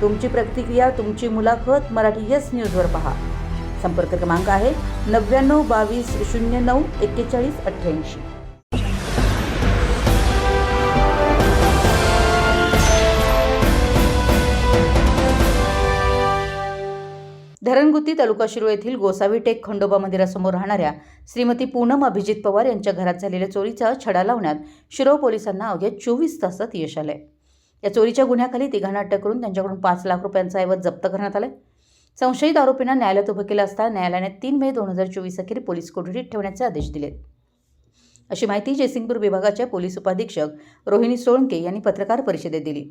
तुमची प्रतिक्रिया तुमची मुलाखत मराठी येस न्यूजवर पहा. संपर्क क्रमांक आहे नव्याण्णव बावीस शून्य नऊ एक्केचाळीस अठ्ठ्याऐंशी. धरणगुती तालुका शिरो येथील गोसावी टेक खंडोबा मंदिरासमोर राहणाऱ्या श्रीमती पूनम अभिजित पवार यांच्या घरात झालेल्या चोरीचा छडा लावण्यात शिरो पोलिसांना अवघ्या चोवीस तासात यश आलंय. या चोरीच्या गुन्ह्याखाली तिघांना अटक करून त्यांच्याकडून पाच लाख रुपयांचा ऐवज जप्त करण्यात आलाय. संशयित आरोपींना न्यायालयात उभं केलं असता न्यायालयाने तीन मे दोन हजार चोवीस अखेर पोलीस कोठडीत ठेवण्याचे आदेश दिले अशी माहिती जयसिंगपूर विभागाच्या पोलीस उपाधीक्षक रोहिणी सोळंके यांनी पत्रकार परिषदेत दिली.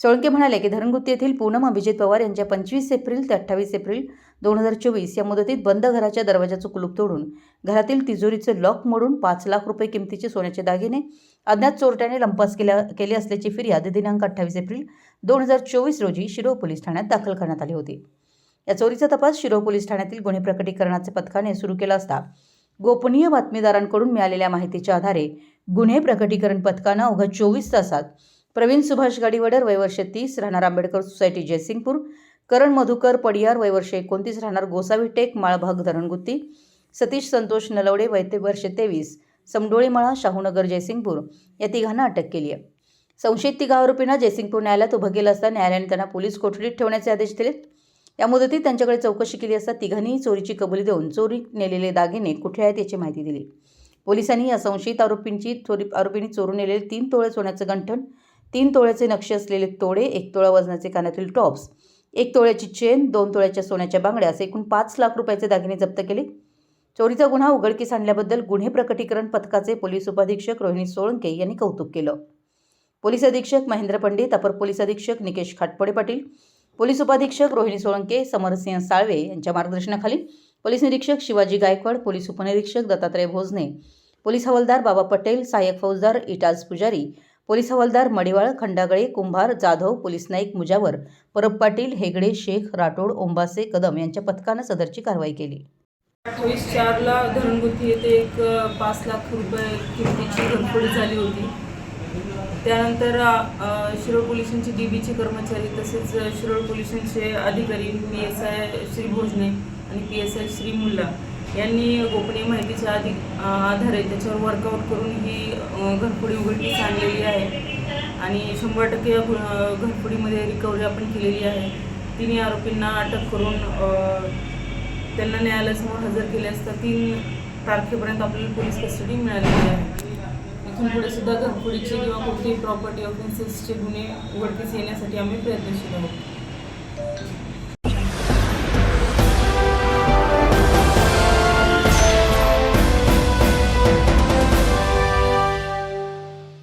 सोळंके म्हणाले की धरणगुत्ती येथील पूनम अभिजित पवार यांच्या पंचवीस एप्रिल ते अठ्ठावीस एप्रिल दोन हजार चोवीस या मुदतीत बंद घराच्या दरवाजाचं कुलूप तोडून घरातील तिजोरीचे लॉक मोडून पाच लाख रुपये किमतीचे सोन्याचे दागिने अज्ञात चोरट्याने लंपास केल्या केली असल्याची फिर्याद दिनांक अठ्ठावीस एप्रिल दोन हजार चोवीस रोजी शिरोळ पोलीस ठाण्यात दाखल करण्यात आली होती. या चोरीचा तपास शिरोळ पोलीस ठाण्यातील गुन्हे प्रकटीकरणाचे पथकाने सुरू केला असता गोपनीय बातमीदारांकडून मिळालेल्या माहितीच्या आधारे गुन्हे प्रकटीकरण पथकानं अवघ्या चोवीस तासात प्रवीण सुभाष गाडीवडर वयवर्ष तीस राहणार आंबेडकर सोसायटी जयसिंगपूर. करण मधुकर पडियार वयवर्ष एकोणतीस राहणार गोसावी टेक माळभाग धरणगुत्ती सतीश संतोष नलवडे वैते वर्ष तेवीस समडोळीमाळा शाहूनगर जयसिंगपूर. या तिघांना अटक केली आहे. संशयित तिघा आरोपींना जयसिंगपूर न्यायालयात उभं केलं असता न्यायालयाने त्यांना पोलीस कोठडीत ठेवण्याचे आदेश दिलेत या मुदतीत त्यांच्याकडे चौकशी केली असता तिघांनी चोरीची कबुली देऊन चोरी नेलेले दागिने कुठे आहेत याची माहिती दिली. पोलिसांनी या संशयित आरोपींची चोरी आरोपींनी चोरून नेलेले तीन तोळे सोन्याचं गंठण तीन तोळ्याचे नक्षी असलेले तोडे एक तोळा वजनाचे कानातील टॉप्स एक तोळ्याची चेन दोन तोळ्याच्या सोन्याच्या बांगड्या असे एकूण पाच लाख रुपयाचे दागिने जप्त केले. चोरीचा गुन्हा उघडकीस आणल्याबद्दल गुन्हे प्रकटीकरण पथकाचे पोलीस उपाधीक्षक रोहिणी सोळंके यांनी कौतुक केलं. पोलीस अधीक्षक महेंद्र पंडित अपर पोलीस अधीक्षक निकेश खाटपडे पाटील पोलीस उपाधीक्षक रोहिणी सोळंके समरसिंह साळवे यांच्या मार्गदर्शनाखाली पोलीस निरीक्षक शिवाजी गायकवाड पोलीस उपनिरीक्षक दत्तात्रय भोजने पोलीस हवालदार बाबा पटेल सहाय्यक फौजदार इटाज पुजारी पोलीस हवालदार मडिवाळ खंडागळे कुंभार जाधव पोलीस नाईक मुजावर परब पाटील हेगडे शेख राठोड ओंबासे कदम यांच्या पथकानं सदरची कारवाई केली. अठ्ठावीस चारला धरणगुत्ती येथे एक पाच लाख रुपये किमतीची घरफोडी झाली होती. त्यानंतर शिरोळ पोलिसांचे डी बीचे कर्मचारी तसेच शिरोळ पोलिसांचे अधिकारी P S I Shri Bhojane आणि P S I Shri Mulla यांनी गोपनीय माहितीच्या आधी आधारे त्याच्यावर वर्कआउट करून ही घरपुडी उघडकीस आणलेली आहे. आणि शंभर टक्के घरपुडीमध्ये रिकव्हरी आपण केलेली आहे. तिन्ही आरोपींना अटक करून त्यांना न्यायालयासमोर हजर केले असता तीन तारखेपर्यंत आपल्याला पोलीस कस्टडी मिळालेली आहे. इथून पुढे सुद्धा घरपुडीचे किंवा कोणतेही प्रॉपर्टी ऑफेन्सेसचे गुन्हे उघडकीस येण्यासाठी आम्ही प्रयत्नशील आहोत.